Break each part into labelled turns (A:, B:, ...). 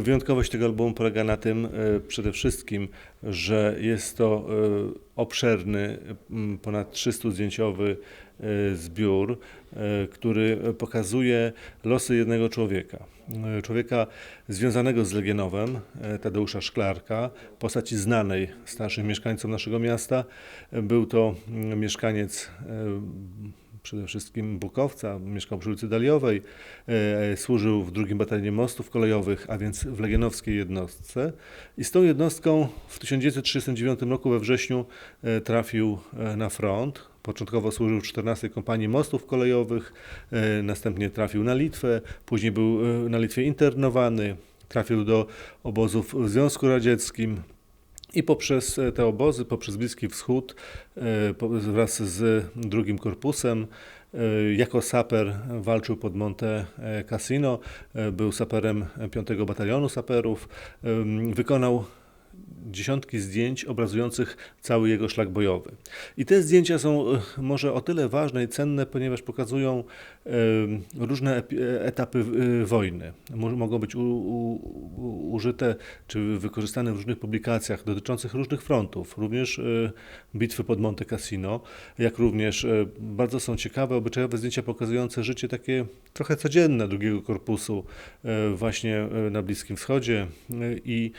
A: Wyjątkowość tego albumu polega na tym e, przede wszystkim, że jest to e, obszerny, ponad 300-zdjęciowy e, zbiór, który pokazuje losy jednego człowieka. Człowieka związanego z Legionowem, Tadeusza Szklarka, postaci znanej starszym mieszkańcom naszego miasta. Był to mm, mieszkaniec przede wszystkim Bukowca, mieszkał przy ulicy Daliowej, e, służył w drugim batalionie mostów kolejowych, a więc w legionowskiej jednostce. I z tą jednostką w 1939 roku we wrześniu e, trafił e, na front. Początkowo służył w 14 kompanii mostów kolejowych, e, następnie trafił na Litwę, później był e, na Litwie internowany, trafił do obozów w Związku Radzieckim, i poprzez e, te obozy, poprzez Bliski Wschód, e, wraz z drugim korpusem, e, jako saper walczył pod Monte Cassino, był saperem 5 Batalionu Saperów, wykonał dziesiątki zdjęć obrazujących cały jego szlak bojowy. I te zdjęcia są e, może o tyle ważne i cenne, ponieważ pokazują e, różne e, etapy wojny. Mo- Mogą być użyte czy wykorzystane w różnych publikacjach dotyczących różnych frontów, również bitwy pod Monte Cassino, jak również bardzo są ciekawe, obyczajowe zdjęcia pokazujące życie takie trochę codzienne drugiego korpusu właśnie na Bliskim Wschodzie i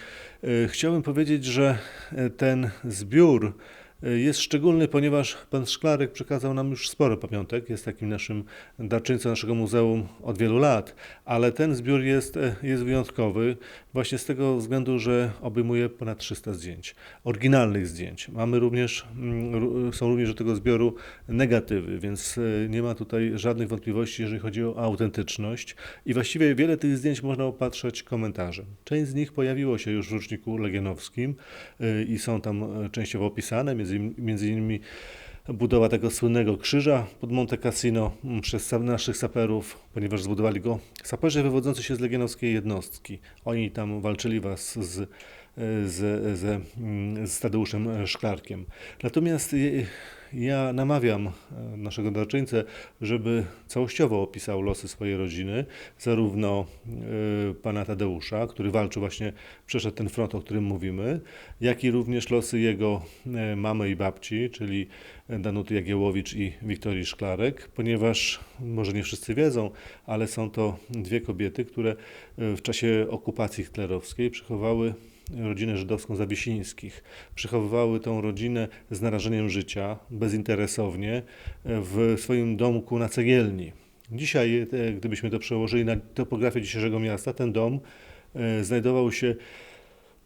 A: chciałbym powiedzieć, że e, ten zbiór jest szczególny, ponieważ pan Szklarek przekazał nam już sporo pamiątek, jest takim naszym darczyńcą naszego muzeum od wielu lat, ale ten zbiór jest, e, jest wyjątkowy właśnie z tego względu, że obejmuje ponad 300 zdjęć, oryginalnych zdjęć. Mamy również, mm, są również do tego zbioru negatywy, więc e, nie ma tutaj żadnych wątpliwości, jeżeli chodzi o autentyczność i właściwie wiele tych zdjęć można opatrzeć komentarzem. Część z nich pojawiło się już w roczniku legionowskim e, i są tam e, częściowo opisane, między, między innymi budowa tego słynnego krzyża pod Monte Cassino przez naszych saperów, ponieważ zbudowali go saperzy wywodzący się z legionowskiej jednostki. Oni tam walczyli was z, z, z, mm, z Tadeuszem Szklarkiem. Natomiast e, ja namawiam e, naszego darczyńcę, żeby całościowo opisał losy swojej rodziny, zarówno e, pana Tadeusza, który walczył właśnie, przeszedł ten front, o którym mówimy, jak i również losy jego e, mamy i babci, czyli Danuty Jagiełowicz i Wiktorii Szklarek, ponieważ może nie wszyscy wiedzą, ale są to dwie kobiety, które w czasie okupacji hitlerowskiej przechowały rodzinę żydowską Zawiesińskich. Przechowywały tą rodzinę z narażeniem życia, bezinteresownie, w swoim domku na cegielni. Dzisiaj, e, gdybyśmy to przełożyli na topografię dzisiejszego miasta, ten dom e, znajdował się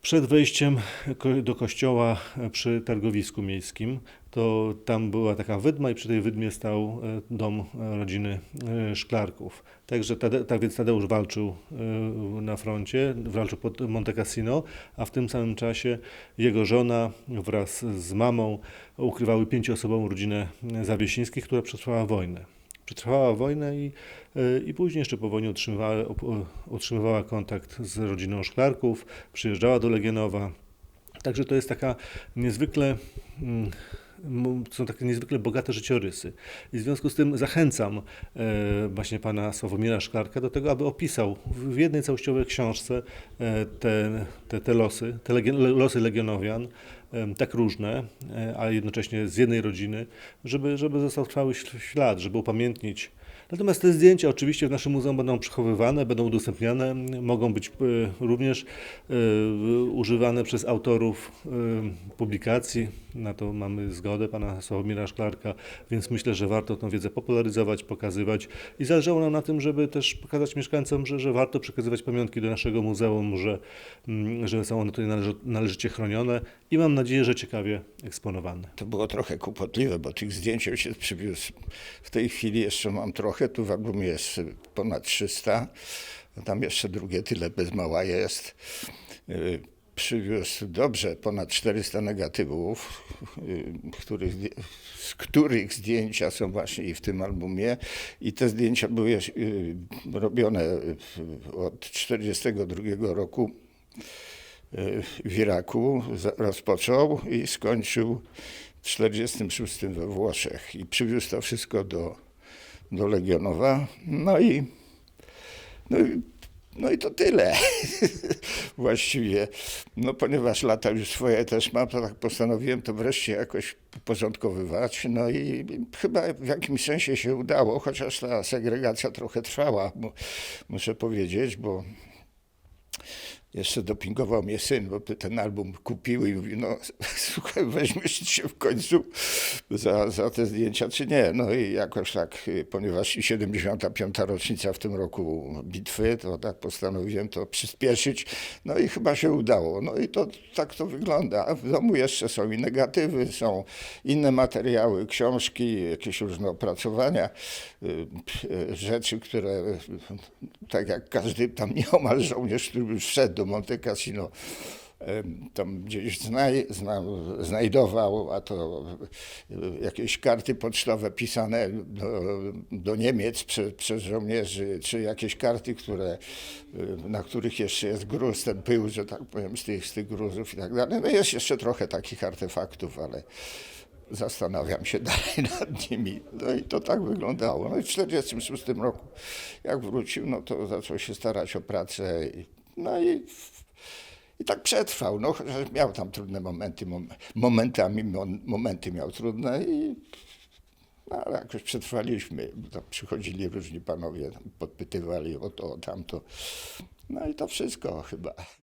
A: przed wejściem do kościoła e, przy targowisku miejskim. To tam była taka wydma i przy tej wydmie stał e, dom e, rodziny Szklarków. Także Tade, tak więc Tadeusz walczył na froncie, walczył pod Monte Cassino, a w tym samym czasie jego żona wraz z mamą ukrywały pięcioosobową rodzinę Zawiesińskich, która przetrwała wojnę. Przetrwała wojnę i, e, i później jeszcze po wojnie utrzymywała, kontakt z rodziną Szklarków, przyjeżdżała do Legionowa. Także to jest taka niezwykle, mm, są takie niezwykle bogate życiorysy. I w związku z tym zachęcam e, właśnie pana Sławomira Szklarka do tego, aby opisał w jednej całościowej książce e, te, te, te losy, te legio- losy legionowian, em, tak różne, e, a jednocześnie z jednej rodziny, żeby, żeby został trwały śl- ślad, żeby upamiętnić. Natomiast te zdjęcia oczywiście w naszym muzeum będą przechowywane, będą udostępniane, mogą być e, również e, używane przez autorów e, publikacji. Na to mamy zgodę pana Sławomira Szklarka, więc myślę, że warto tę wiedzę popularyzować, pokazywać i zależało nam na tym, żeby też pokazać mieszkańcom, że, że warto przekazywać pamiątki do naszego muzeum, że, mm, że są one tutaj należy, należycie chronione i mam nadzieję, że ciekawie eksponowane.
B: To było trochę kłopotliwe, bo tych zdjęć się przywiózł. W tej chwili jeszcze mam trochę, tu w albumie jest ponad 300, a tam jeszcze drugie tyle bez mała jest. Y, Przywiózł dobrze ponad 400 negatywów, y, których, z których zdjęcia są właśnie i w tym albumie. I te zdjęcia były y, robione od 1942 roku w Iraku rozpoczął i skończył w 1946 we Włoszech i przywiózł to wszystko do, do Legionowa. No i, no i No i to tyle właściwie. No ponieważ lata już swoje też mam, to tak postanowiłem to wreszcie jakoś uporządkowywać. No i chyba w jakimś sensie się udało, chociaż ta segregacja trochę trwała, mu- muszę powiedzieć, bo jeszcze dopingował mnie syn, bo ten album kupił i mówi, no słuchaj, weźmiesz się w końcu za, za te zdjęcia, czy nie? No i jakoś tak, y, ponieważ 75. rocznica w tym roku bitwy, to tak postanowiłem to przyspieszyć, no i chyba się udało. No i to tak to wygląda. A w domu jeszcze są i negatywy, są inne materiały, książki, jakieś różne opracowania, y, y, rzeczy, które tak jak każdy tam nieomal żołnierz, który już wszedł do Monte Cassino, tam gdzieś znaj, zna, znajdował, a to y, jakieś karty pocztowe pisane do, do Niemiec prze, przez żołnierzy, czy jakieś karty, które, y, na których jeszcze jest gruz, ten pył, że tak powiem, z tych, z tych gruzów i tak dalej. No jest jeszcze trochę takich artefaktów, ale zastanawiam się dalej nad nimi. No i to tak wyglądało. No i w 1946 roku, jak wrócił, no to zaczął się starać o pracę. No i, i tak przetrwał. No, miał tam trudne momenty, mom, momentami mon, momenty miał trudne i no, ale jakoś przetrwaliśmy. Tam przychodzili różni panowie, podpytywali o to, o tamto. No i to wszystko chyba.